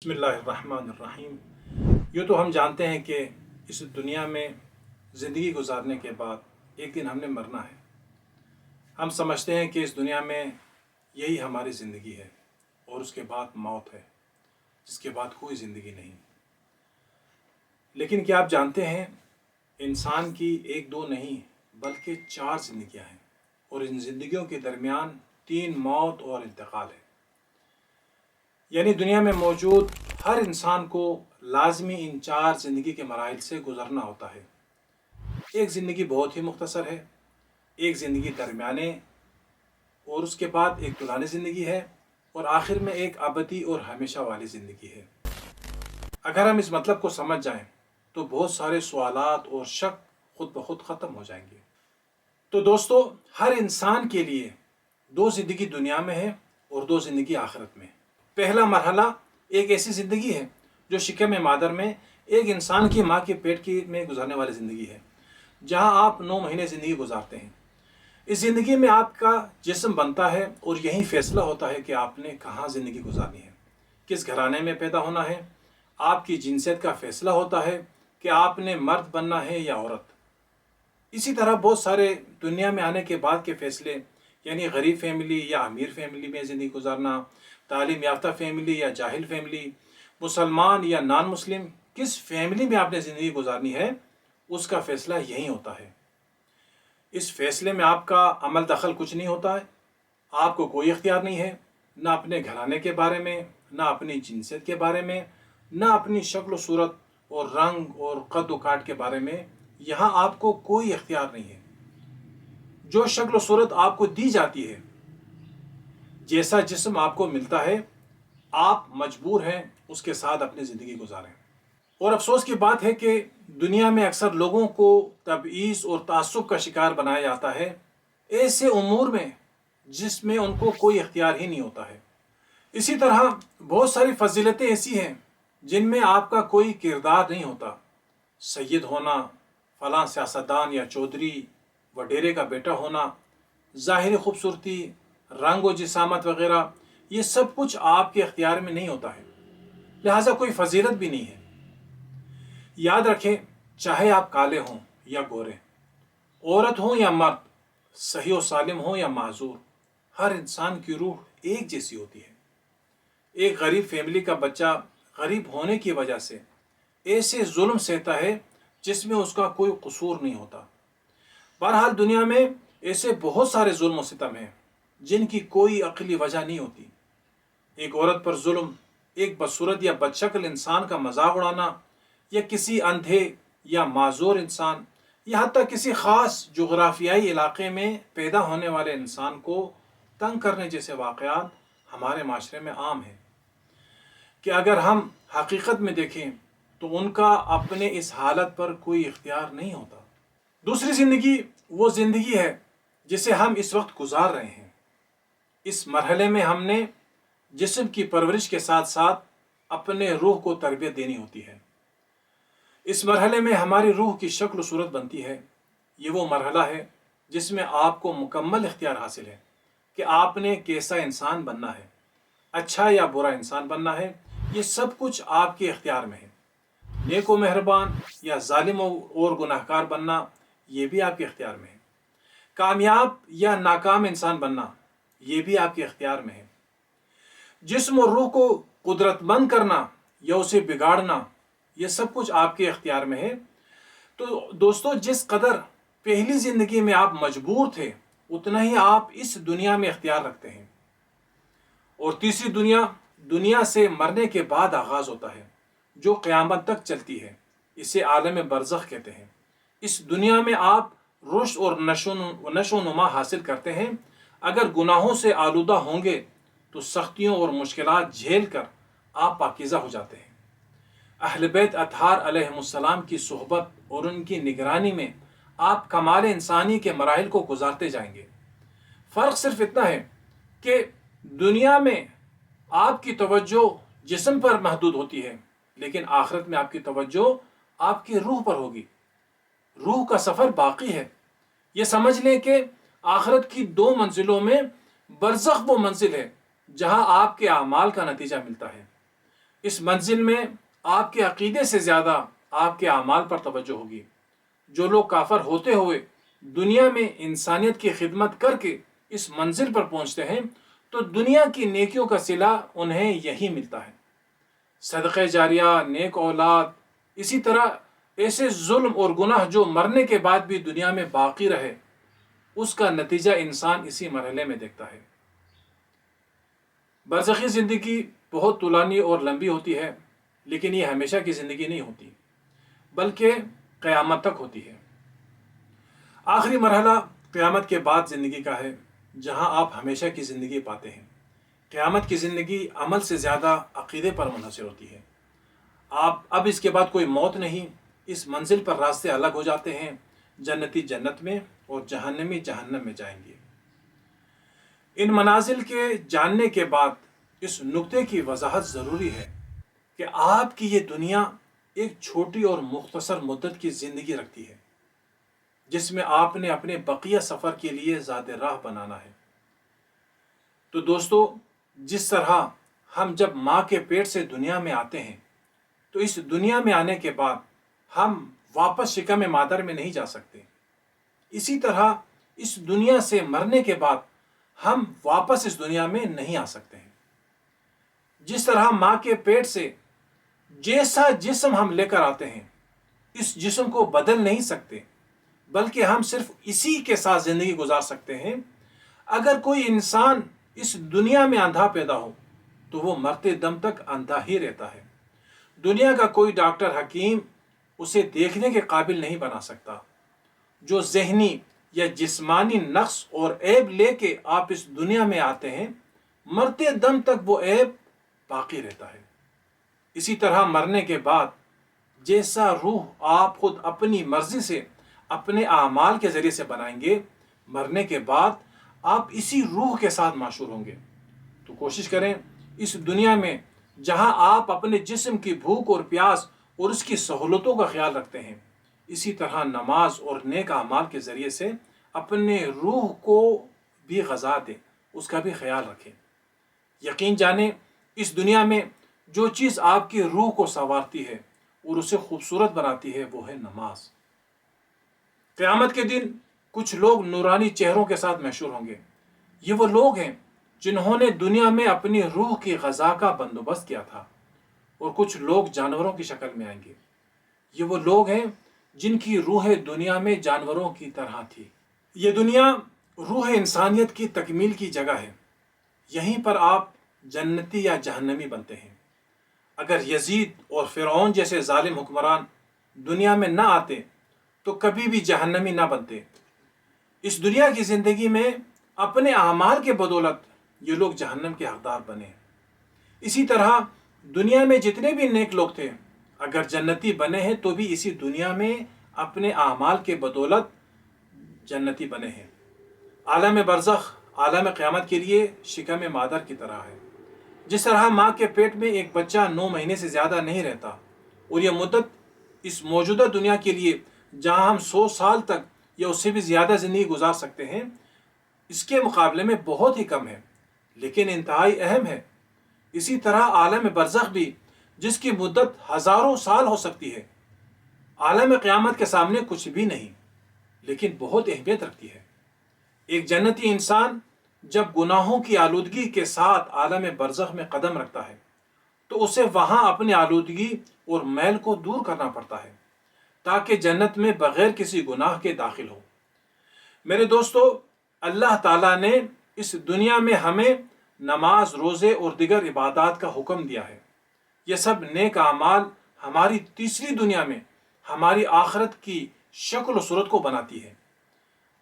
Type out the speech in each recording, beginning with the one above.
بسم اللہ الرحمن الرحیم۔ یوں تو ہم جانتے ہیں کہ اس دنیا میں زندگی گزارنے کے بعد ایک دن ہم نے مرنا ہے۔ ہم سمجھتے ہیں کہ اس دنیا میں یہی ہماری زندگی ہے اور اس کے بعد موت ہے، جس کے بعد کوئی زندگی نہیں۔ لیکن کیا آپ جانتے ہیں انسان کی ایک دو نہیں، بلکہ چار زندگیاں ہیں اور ان زندگیوں کے درمیان تین موت اور انتقال ہے۔ یعنی دنیا میں موجود ہر انسان کو لازمی ان چار زندگی کے مراحل سے گزرنا ہوتا ہے۔ ایک زندگی بہت ہی مختصر ہے، ایک زندگی درمیانے، اور اس کے بعد ایک طولانی زندگی ہے، اور آخر میں ایک ابدی اور ہمیشہ والی زندگی ہے۔ اگر ہم اس مطلب کو سمجھ جائیں، تو بہت سارے سوالات اور شک خود بخود ختم ہو جائیں گے۔ تو دوستو، ہر انسان کے لیے دو زندگی دنیا میں ہے اور دو زندگی آخرت میں۔ پہلا مرحلہ ایک ایسی زندگی ہے جو شکم مادر میں ایک انسان کی ماں کے پیٹ کی میں گزارنے والی زندگی ہے، جہاں آپ نو مہینے زندگی گزارتے ہیں۔ اس زندگی میں آپ کا جسم بنتا ہے اور یہی فیصلہ ہوتا ہے کہ آپ نے کہاں زندگی گزارنی ہے۔ کس گھرانے میں پیدا ہونا ہے، آپ کی جنسیت کا فیصلہ ہوتا ہے کہ آپ نے مرد بننا ہے یا عورت۔ اسی طرح بہت سارے دنیا میں آنے کے بعد کے فیصلے یعنی غریب فیملی یا امیر فیملی میں زندگی گزارنا تعلیم یافتہ فیملی یا جاہل فیملی، مسلمان یا نان مسلم کس فیملی میں آپ نے زندگی گزارنی ہے، اس کا فیصلہ یہی ہوتا ہے۔ اس فیصلے میں آپ کا عمل دخل کچھ نہیں ہوتا ہے، آپ کو کوئی اختیار نہیں ہے، نہ اپنے گھرانے کے بارے میں، نہ اپنی جنسیت کے بارے میں، نہ اپنی شکل و صورت اور رنگ اور قد و کاٹ کے بارے میں، یہاں آپ کو کوئی اختیار نہیں ہے۔ جو شکل و صورت آپ کو دی جاتی ہے جیسا جسم آپ کو ملتا ہے، آپ مجبور ہیں اس کے ساتھ اپنی زندگی گزاریں۔ اور افسوس کی بات ہے کہ دنیا میں اکثر لوگوں کو تبعیض اور تعصب کا شکار بنایا جاتا ہے ایسے امور میں جس میں ان کو کوئی اختیار ہی نہیں ہوتا ہے۔ اسی طرح بہت ساری فضیلتیں ایسی ہیں جن میں آپ کا کوئی کردار نہیں ہوتا۔ سید ہونا، فلاں سیاستدان یا چودھری، وڈیرے کا بیٹا ہونا، ظاہری خوبصورتی رنگ و جسامت وغیرہ، یہ سب کچھ آپ کے اختیار میں نہیں ہوتا ہے۔ لہٰذا کوئی فضیلت بھی نہیں ہے۔ یاد رکھیں، چاہے آپ کالے ہوں یا گورے، عورت ہوں یا مرد، صحیح و سالم ہوں یا معذور، ہر انسان کی روح ایک جیسی ہوتی ہے۔ ایک غریب فیملی کا بچہ غریب ہونے کی وجہ سے ایسے ظلم سہتا ہے جس میں اس کا کوئی قصور نہیں ہوتا۔ بہرحال دنیا میں ایسے بہت سارے ظلم و ستم ہیں۔ جن کی کوئی عقلی وجہ نہیں ہوتی۔ ایک عورت پر ظلم، ایک بدصورت یا بدشکل انسان کا مذاق اڑانا، یا کسی اندھے یا معذور انسان، یا حتیٰ کسی خاص جغرافیائی علاقے میں پیدا ہونے والے انسان کو تنگ کرنے جیسے واقعات ہمارے معاشرے میں عام ہیں۔ کہ اگر ہم حقیقت میں دیکھیں تو ان کا اپنے اس حالت پر کوئی اختیار نہیں ہوتا۔ دوسری زندگی وہ زندگی ہے جسے ہم اس وقت گزار رہے ہیں۔ اس مرحلے میں ہم نے جسم کی پرورش کے ساتھ ساتھ اپنے روح کو تربیت دینی ہوتی ہے۔ اس مرحلے میں ہماری روح کی شکل و صورت بنتی ہے۔ یہ وہ مرحلہ ہے جس میں آپ کو مکمل اختیار حاصل ہے کہ آپ نے کیسا انسان بننا ہے۔ اچھا یا برا انسان بننا ہے، یہ سب کچھ آپ کے اختیار میں ہے۔ نیک و مہربان یا ظالم اور گناہ کار بننا، یہ بھی آپ کے اختیار میں ہے۔ کامیاب یا ناکام انسان بننا یہ بھی آپ کے اختیار میں ہے۔ جسم اور روح کو قدرت مند کرنا یا اسے بگاڑنا، یہ سب کچھ آپ کے اختیار میں ہے۔ تو دوستو، جس قدر پہلی زندگی میں آپ مجبور تھے، اتنا ہی آپ اس دنیا میں اختیار رکھتے ہیں۔ اور تیسری دنیا دنیا سے مرنے کے بعد آغاز ہوتا ہے، جو قیامت تک چلتی ہے۔ اسے عالم برزخ کہتے ہیں۔ اس دنیا میں آپ رشت اور نشو و نما حاصل کرتے ہیں۔ اگر گناہوں سے آلودہ ہوں گے، تو سختیوں اور مشکلات جھیل کر آپ پاکیزہ ہو جاتے ہیں۔ اہل بیت اطہار علیہ السلام کی صحبت اور ان کی نگرانی میں آپ کمال انسانی کے مراحل کو گزارتے جائیں گے۔ فرق صرف اتنا ہے کہ دنیا میں آپ کی توجہ جسم پر محدود ہوتی ہے، لیکن آخرت میں آپ کی توجہ آپ کی روح پر ہوگی۔ روح کا سفر باقی ہے۔ یہ سمجھ لیں کہ آخرت کی دو منزلوں میں برزخ وہ منزل ہے جہاں آپ کے اعمال کا نتیجہ ملتا ہے۔ اس منزل میں آپ کے عقیدے سے زیادہ آپ کے اعمال پر توجہ ہوگی۔ جو لوگ کافر ہوتے ہوئے دنیا میں انسانیت کی خدمت کر کے اس منزل پر پہنچتے ہیں، تو دنیا کی نیکیوں کا صلہ انہیں یہی ملتا ہے۔ صدقہ جاریہ، نیک اولاد، اسی طرح ایسے ظلم اور گناہ جو مرنے کے بعد بھی دنیا میں باقی رہے۔ اس کا نتیجہ انسان اسی مرحلے میں دیکھتا ہے۔ برزخی زندگی بہت طولانی اور لمبی ہوتی ہے، لیکن یہ ہمیشہ کی زندگی نہیں ہوتی، بلکہ قیامت تک ہوتی ہے۔ آخری مرحلہ قیامت کے بعد زندگی کا ہے، جہاں آپ ہمیشہ کی زندگی پاتے ہیں۔ قیامت کی زندگی عمل سے زیادہ عقیدے پر منحصر ہوتی ہے۔ آپ اب اس کے بعد کوئی موت نہیں، اس منزل پر راستے الگ ہو جاتے ہیں۔ جنتی جنت میں اور جہنمی جہنم میں جائیں گے۔ ان منازل کے جاننے کے بعد اس نقطے کی وضاحت ضروری ہے کہ آپ کی یہ دنیا ایک چھوٹی اور مختصر مدت کی زندگی رکھتی ہے، جس میں آپ نے اپنے بقیہ سفر کے لیے زیادہ راہ بنانا ہے۔ تو دوستو، جس طرح ہم جب ماں کے پیٹ سے دنیا میں آتے ہیں، تو اس دنیا میں آنے کے بعد ہم واپس شکم مادر میں نہیں جا سکتے۔ اسی طرح اس دنیا سے مرنے کے بعد ہم واپس اس دنیا میں نہیں آ سکتے ہیں۔ جس طرح ماں کے پیٹ سے جیسا جسم ہم لے کر آتے ہیں، اس جسم کو بدل نہیں سکتے، بلکہ ہم صرف اسی کے ساتھ زندگی گزار سکتے ہیں۔ اگر کوئی انسان اس دنیا میں اندھا پیدا ہو، تو وہ مرتے دم تک اندھا ہی رہتا ہے۔ دنیا کا کوئی ڈاکٹر، حکیم اسے دیکھنے کے قابل نہیں بنا سکتا۔ جو ذہنی یا جسمانی نقص اور عیب لے کے آپ اس دنیا میں آتے ہیں، مرتے دم تک وہ عیب باقی رہتا ہے۔ اسی طرح مرنے کے بعد، جیسا روح آپ خود اپنی مرضی سے اپنے اعمال کے ذریعے سے بنائیں گے، مرنے کے بعد آپ اسی روح کے ساتھ معشور ہوں گے۔ تو کوشش کریں اس دنیا میں جہاں آپ اپنے جسم کی بھوک اور پیاس اور اس کی سہولتوں کا خیال رکھتے ہیں۔ اسی طرح نماز اور نیک اعمال کے ذریعے سے اپنے روح کو بھی غذا دیں، اس کا بھی خیال رکھیں۔ یقین جانیں، اس دنیا میں جو چیز آپ کی روح کو سنوارتی ہے اور اسے خوبصورت بناتی ہے، وہ ہے نماز۔ قیامت کے دن کچھ لوگ نورانی چہروں کے ساتھ مشہور ہوں گے۔ یہ وہ لوگ ہیں جنہوں نے دنیا میں اپنی روح کی غذا کا بندوبست کیا تھا۔ اور کچھ لوگ جانوروں کی شکل میں آئیں گے۔ یہ وہ لوگ ہیں جن کی روح دنیا میں جانوروں کی طرح تھی۔ یہ دنیا روح انسانیت کی تکمیل کی جگہ ہے۔ یہیں پر آپ جنتی یا جہنمی بنتے ہیں۔ اگر یزید اور فرعون جیسے ظالم حکمران دنیا میں نہ آتے، تو کبھی بھی جہنمی نہ بنتے۔ اس دنیا کی زندگی میں اپنے اعمال کے بدولت یہ لوگ جہنم کے حقدار بنے۔ اسی طرح دنیا میں جتنے بھی نیک لوگ تھے، اگر جنتی بنے ہیں تو بھی اسی دنیا میں اپنے اعمال کے بدولت جنتی بنے ہیں۔ عالم برزخ، عالم قیامت کے لیے شکم مادر کی طرح ہے۔ جس طرح ماں کے پیٹ میں ایک بچہ نو مہینے سے زیادہ نہیں رہتا، اور یہ مدت اس موجودہ دنیا کے لیے جہاں ہم سو سال تک یا اس سے بھی زیادہ زندگی گزار سکتے ہیں، اس کے مقابلے میں بہت ہی کم ہے، لیکن انتہائی اہم ہے۔ اسی طرح عالم برزخ بھی، جس کی مدت ہزاروں سال ہو سکتی ہے۔ عالم قیامت کے سامنے کچھ بھی نہیں، لیکن بہت اہمیت رکھتی ہے۔ ایک جنتی انسان جب گناہوں کی آلودگی کے ساتھ عالم برزخ میں قدم رکھتا ہے، تو اسے وہاں اپنی آلودگی اور میل کو دور کرنا پڑتا ہے، تاکہ جنت میں بغیر کسی گناہ کے داخل ہو۔ میرے دوستو، اللہ تعالیٰ نے اس دنیا میں ہمیں نماز، روزے اور دیگر عبادات کا حکم دیا ہے۔ یہ سب نیک اعمال ہماری تیسری دنیا میں ہماری آخرت کی شکل و صورت کو بناتی ہے۔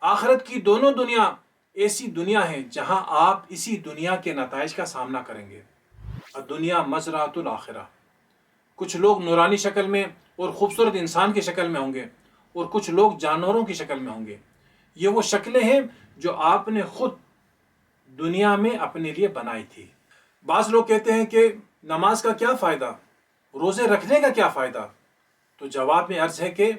آخرت کی دونوں دنیا ایسی دنیا ہے جہاں آپ اسی دنیا کے نتائج کا سامنا کریں گے۔ دنیا مزرات الآخرہ کچھ لوگ نورانی شکل میں اور خوبصورت انسان کی شکل میں ہوں گے اور کچھ لوگ جانوروں کی شکل میں ہوں گے۔ یہ وہ شکلیں ہیں جو آپ نے خود دنیا میں اپنے لیے بنائی تھی۔ بعض لوگ کہتے ہیں کہ نماز کا کیا فائدہ، روزے رکھنے کا کیا فائدہ؟ تو جواب میں عرض ہے کہ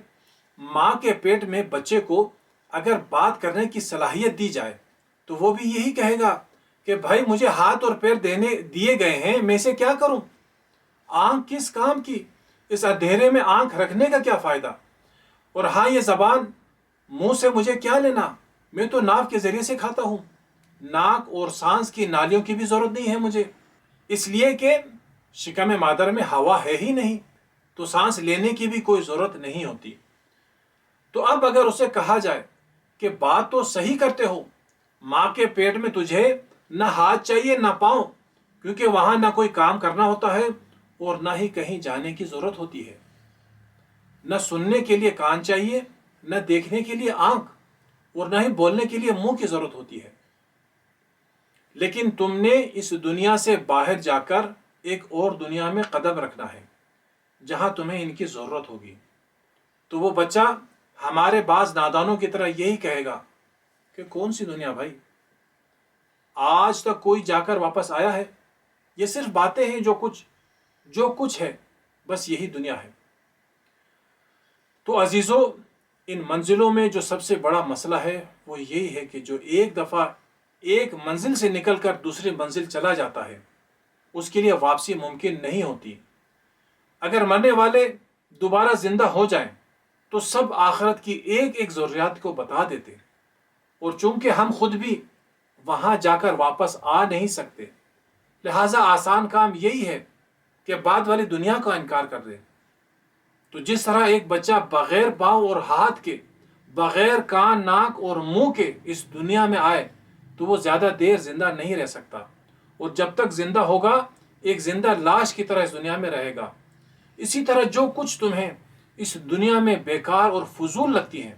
ماں کے پیٹ میں بچے کو اگر بات کرنے کی صلاحیت دی جائے، تو وہ بھی یہی کہے گا کہ بھائی مجھے ہاتھ اور پیر دینے، دیے گئے ہیں، میں سے کیا کروں؟ آنکھ کس کام کی؟ اس اندھیرے میں آنکھ رکھنے کا کیا فائدہ؟ اور ہاں یہ زبان منہ سے مجھے کیا لینا؟ میں تو ناک کے ذریعے سے کھاتا ہوں۔ ناک اور سانس کی نالیوں کی بھی ضرورت نہیں ہے مجھے۔ اس لیے کہ شکم مادر میں ہوا ہے ہی نہیں، تو سانس لینے کی بھی کوئی ضرورت نہیں ہوتی۔ تو اب اگر اسے کہا جائے کہ بات تو صحیح کرتے ہو، ماں کے پیٹ میں تجھے نہ ہاتھ چاہیے نہ پاؤں، کیونکہ وہاں نہ کوئی کام کرنا ہوتا ہے اور نہ ہی کہیں جانے کی ضرورت ہوتی ہے۔ نہ سننے کے لیے کان چاہیے، نہ دیکھنے کے لیے آنکھ، اور نہ ہی بولنے کے لیے منہ کی ضرورت ہوتی ہے۔ لیکن تم نے اس دنیا سے باہر جا کر ایک اور دنیا میں قدم رکھنا ہے، جہاں تمہیں ان کی ضرورت ہوگی۔ تو وہ بچہ ہمارے بعض نادانوں کی طرح یہی کہے گا کہ کون سی دنیا بھائی؟ آج تک کوئی جا کر واپس آیا ہے؟ یہ صرف باتیں ہیں جو کچھ جو کچھ ہے، بس یہی دنیا ہے۔ تو عزیزوں ان منزلوں میں جو سب سے بڑا مسئلہ ہے، وہ یہی ہے کہ جو ایک دفعہ ایک منزل سے نکل کر دوسری منزل چلا جاتا ہے۔ اس کے لیے واپسی ممکن نہیں ہوتی۔ اگر مرنے والے دوبارہ زندہ ہو جائیں، تو سب آخرت کی ایک ایک ضروریات کو بتا دیتے۔ اور چونکہ ہم خود بھی وہاں جا کر واپس آ نہیں سکتے، لہذا آسان کام یہی ہے کہ بعد والی دنیا کا انکار کر دے تو جس طرح ایک بچہ بغیر پاؤں اور ہاتھ کے، بغیر کان، ناک اور منہ کے اس دنیا میں آئے تو وہ زیادہ دیر زندہ نہیں رہ سکتا۔ اور جب تک زندہ ہوگا، ایک زندہ لاش کی طرح اس دنیا میں رہے گا۔ اسی طرح جو کچھ تمہیں اس دنیا میں بیکار اور فضول لگتی ہیں،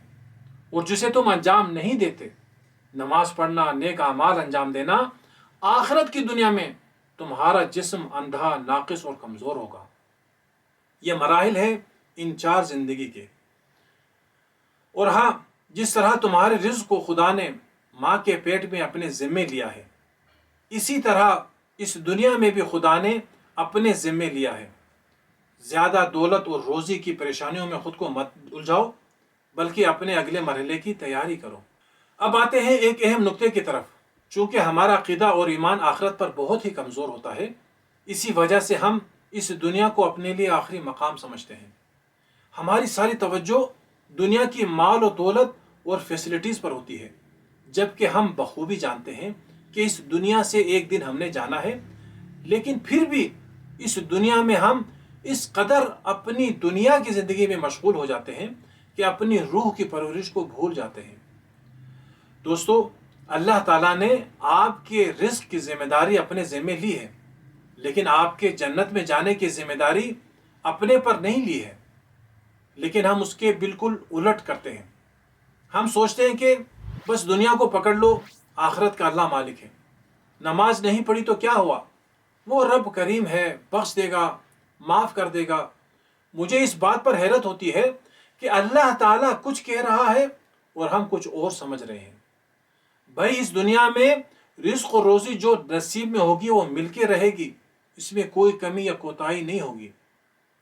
اور جسے تم انجام نہیں دیتے، نماز پڑھنا، نیک اعمال انجام دینا، آخرت کی دنیا میں تمہارا جسم اندھا، ناقص اور کمزور ہوگا۔ یہ مراحل ہے ان چار زندگی کے۔ اور ہاں جس طرح تمہارے رزق کو خدا نے ماں کے پیٹ میں اپنے ذمے لیا ہے۔ اسی طرح اس دنیا میں بھی خدا نے اپنے ذمے لیا ہے۔ زیادہ دولت اور روزی کی پریشانیوں میں خود کو مت الجھاؤ، بلکہ اپنے اگلے مرحلے کی تیاری کرو۔ اب آتے ہیں ایک اہم نقطے کی طرف۔ چونکہ ہمارا عقیدہ اور ایمان آخرت پر بہت ہی کمزور ہوتا ہے، اسی وجہ سے ہم اس دنیا کو اپنے لیے آخری مقام سمجھتے ہیں۔ ہماری ساری توجہ دنیا کی مال و دولت اور فیسلٹیز پر ہوتی ہے۔ جبکہ ہم بخوبی جانتے ہیں کہ اس دنیا سے ایک دن ہم نے جانا ہے، لیکن پھر بھی اس دنیا میں ہم اس قدر اپنی دنیا کی زندگی میں مشغول ہو جاتے ہیں کہ اپنی روح کی پرورش کو بھول جاتے ہیں۔ دوستو، اللہ تعالیٰ نے آپ کے رزق کی ذمہ داری اپنے ذمہ لی ہے، لیکن آپ کے جنت میں جانے کی ذمہ داری اپنے پر نہیں لی ہے۔ لیکن ہم اس کے بالکل الٹ کرتے ہیں۔ ہم سوچتے ہیں کہ بس دنیا کو پکڑ لو، آخرت کا اللہ مالک ہے۔ نماز نہیں پڑھی تو کیا ہوا؟ وہ رب کریم ہے، بخش دے گا، معاف کر دے گا۔ مجھے اس بات پر حیرت ہوتی ہے کہ اللہ تعالیٰ کچھ کہہ رہا ہے اور ہم کچھ اور سمجھ رہے ہیں۔ بھائی، اس دنیا میں رزق و روزی جو نصیب میں ہوگی وہ مل کے رہے گی۔ اس میں کوئی کمی یا کوتاہی نہیں ہوگی۔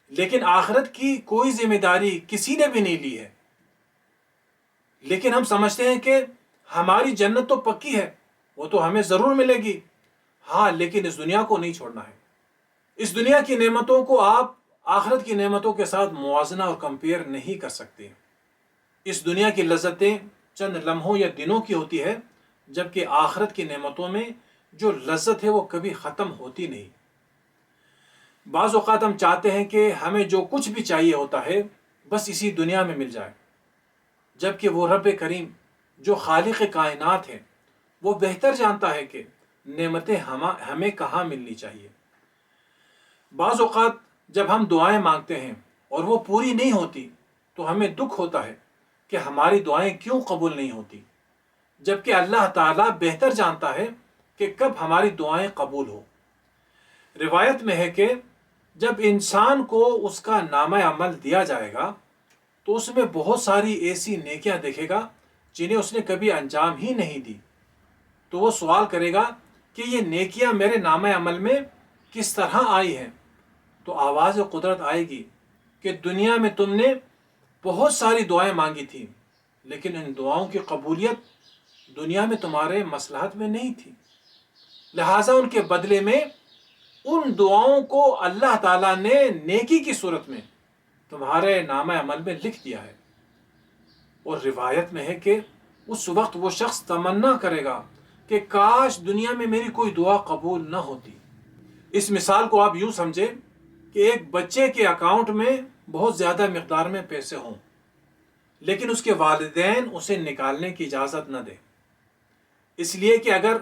لیکن آخرت کی کوئی ذمہ داری کسی نے بھی نہیں لی ہے۔ لیکن ہم سمجھتے ہیں کہ ہماری جنت تو پکی ہے، وہ تو ہمیں ضرور ملے گی۔ ہاں لیکن اس دنیا کو نہیں چھوڑنا ہے۔ اس دنیا کی نعمتوں کو آپ آخرت کی نعمتوں کے ساتھ موازنہ اور کمپیئر نہیں کر سکتے۔ اس دنیا کی لذتیں چند لمحوں یا دنوں کی ہوتی ہے، جبکہ آخرت کی نعمتوں میں جو لذت ہے وہ کبھی ختم ہوتی نہیں۔ بعض اوقات ہم چاہتے ہیں کہ ہمیں جو کچھ بھی چاہیے ہوتا ہے، بس اسی دنیا میں مل جائے۔ جبکہ وہ رب کریم جو خالق کائنات ہے وہ بہتر جانتا ہے کہ نعمتیں ہمیں کہاں ملنی چاہیے۔ بعض اوقات جب ہم دعائیں مانگتے ہیں اور وہ پوری نہیں ہوتی، تو ہمیں دکھ ہوتا ہے کہ ہماری دعائیں کیوں قبول نہیں ہوتی۔ جبکہ اللہ تعالیٰ بہتر جانتا ہے کہ کب ہماری دعائیں قبول ہو روایت میں ہے کہ جب انسان کو اس کا نام عمل دیا جائے گا تو اس میں بہت ساری ایسی نیکیاں دیکھے گا جنہیں اس نے کبھی انجام ہی نہیں دی۔ تو وہ سوال کرے گا کہ یہ نیکیاں میرے نام عمل میں کس طرح آئی ہیں؟ تو آواز قدرت آئے گی کہ دنیا میں تم نے بہت ساری دعائیں مانگی تھیں لیکن ان دعاؤں کی قبولیت دنیا میں تمہارے مسلحت میں نہیں تھی۔ لہٰذا ان کے بدلے میں ان دعاؤں کو اللہ تعالیٰ نے نیکی کی صورت میں تمہارے نام عمل میں لکھ دیا ہے۔ اور روایت میں ہے کہ اس وقت وہ شخص تمنا کرے گا کہ کاش دنیا میں میری کوئی دعا قبول نہ ہوتی۔ اس مثال کو آپ یوں سمجھے کہ ایک بچے کے اکاؤنٹ میں بہت زیادہ مقدار میں پیسے ہوں، لیکن اس کے والدین اسے نکالنے کی اجازت نہ دے اس لیے کہ اگر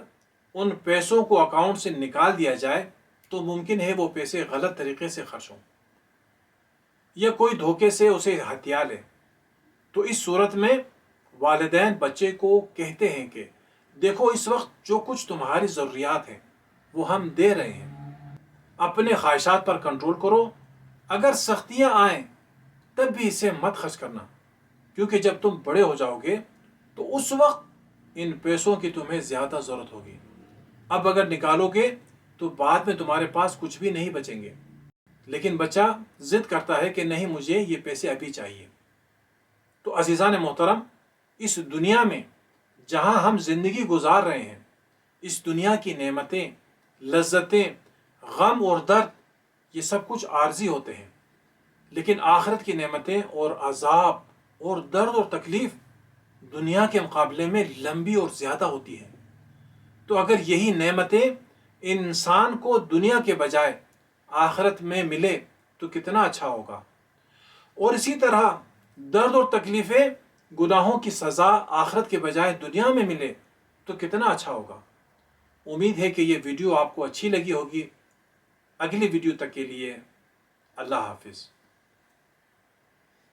ان پیسوں کو اکاؤنٹ سے نکال دیا جائے تو ممکن ہے وہ پیسے غلط طریقے سے خرچ ہوں۔ یا کوئی دھوکے سے اسے ہتھیا لے تو اس صورت میں والدین بچے کو کہتے ہیں کہ دیکھو اس وقت جو کچھ تمہاری ضروریات ہیں، وہ ہم دے رہے ہیں۔ اپنے خواہشات پر کنٹرول کرو۔ اگر سختیاں آئیں، تب بھی اسے مت خرچ کرنا۔ کیونکہ جب تم بڑے ہو جاؤ گے، تو اس وقت ان پیسوں کی تمہیں زیادہ ضرورت ہوگی۔ اب اگر نکالو گے، تو بعد میں تمہارے پاس کچھ بھی نہیں بچیں گے۔ لیکن بچہ ضد کرتا ہے کہ نہیں مجھے یہ پیسے ابھی چاہیے۔ تو عزیزان محترم، اس دنیا میں جہاں ہم زندگی گزار رہے ہیں، اس دنیا کی نعمتیں، لذتیں، غم اور درد، یہ سب کچھ عارضی ہوتے ہیں۔ لیکن آخرت کی نعمتیں اور عذاب اور درد اور تکلیف دنیا کے مقابلے میں لمبی اور زیادہ ہوتی ہیں۔ تو اگر یہی نعمتیں انسان کو دنیا کے بجائے آخرت میں ملے تو کتنا اچھا ہوگا۔ اور اسی طرح درد اور تکلیفیں گناہوں کی سزا آخرت کے بجائے دنیا میں ملے تو کتنا اچھا ہوگا۔ امید ہے کہ یہ ویڈیو آپ کو اچھی لگی ہوگی۔ اگلی ویڈیو تک کے لیے اللہ حافظ۔